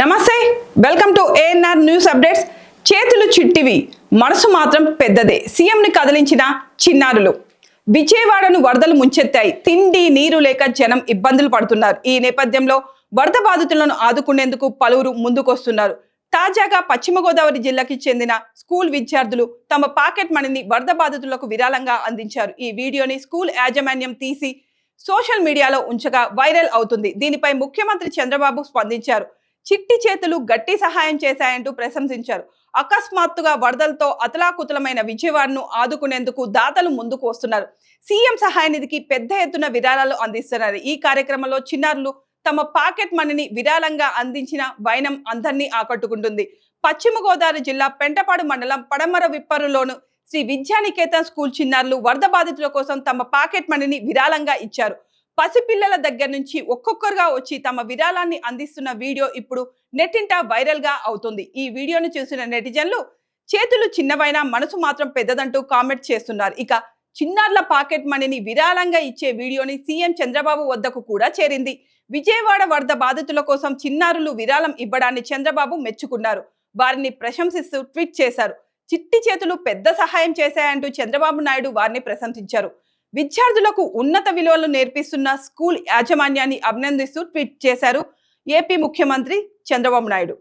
నమస్తే welcome to ANR news updates. చేతులు చిట్టివి మనసు మాత్రం పెద్దదే సీఎంని కదిలించిన చిన్నారులు. విజయవాడను వరదలు ముంచెత్తాయి తిండి నీరు లేక జనం ఇబ్బందులు పడుతున్నారు. ఈ నేపథ్యంలో వరద బాధితులను ఆదుకునేందుకు పలువురు ముందుకొస్తున్నారు. తాజాగా పశ్చిమ గోదావరి జిల్లాకి చెందిన స్కూల్ విద్యార్థులు తమ పాకెట్ మనీని వరద బాధితులకు విరాళంగా అందించారు. ఈ వీడియోని స్కూల్ యాజమాన్యం తీసి సోషల్ మీడియాలో ఉంచగా వైరల్ అవుతుంది. దీనిపై ముఖ్యమంత్రి చంద్రబాబు స్పందించారు. చిట్టి చేతులు గట్టి సహాయం చేశాయంటూ ప్రశంసించారు. అకస్మాత్తుగా వరదలతో అతలాకుతలమైన విజయవాడను ఆదుకునేందుకు దాతలు ముందుకు వస్తున్నారు. సీఎం సహాయ నిధికి పెద్ద ఎత్తున విరాళాలు అందిస్తున్నారు. ఈ కార్యక్రమంలో చిన్నారులు తమ పాకెట్ మనీని విరాళంగా అందించిన వైనం అందరినీ ఆకట్టుకుంటుంది. పశ్చిమ గోదావరి జిల్లా పెంటపాడు మండలం పడమర విప్పరులోను శ్రీ విద్యానికేతన్ స్కూల్ చిన్నారులు వరద బాధితుల కోసం తమ పాకెట్ మనీని విరాళంగా ఇచ్చారు. పసిపిల్లల దగ్గర నుంచి ఒక్కొక్కరుగా వచ్చి తమ విరాళాన్ని అందిస్తున్న వీడియో ఇప్పుడు నెట్టింట వైరల్గా అవుతుంది. ఈ వీడియోను చూసిన నెటిజన్లు చేతులు చిన్నవైనా మనసు మాత్రం పెద్దదంటూ కామెంట్ చేస్తున్నారు. ఇక చిన్నారుల పాకెట్ మనీని విరాళంగా ఇచ్చే వీడియోని సీఎం చంద్రబాబు వద్దకు కూడా చేరింది. విజయవాడ వరద బాధితుల కోసం చిన్నారులు విరాళం ఇవ్వడాన్ని చంద్రబాబు మెచ్చుకున్నారు. వారిని ప్రశంసిస్తూ ట్వీట్ చేశారు. చిట్టి చేతులు పెద్ద సహాయం చేశాయంటూ చంద్రబాబు నాయుడు వారిని ప్రశంసించారు. విద్యార్థులకు ఉన్నత విలువలు నేర్పిస్తున్న స్కూల్ యాజమాన్యాన్ని అభినందిస్తూ ట్వీట్ చేశారు ఏపీ ముఖ్యమంత్రి చంద్రబాబు నాయుడు.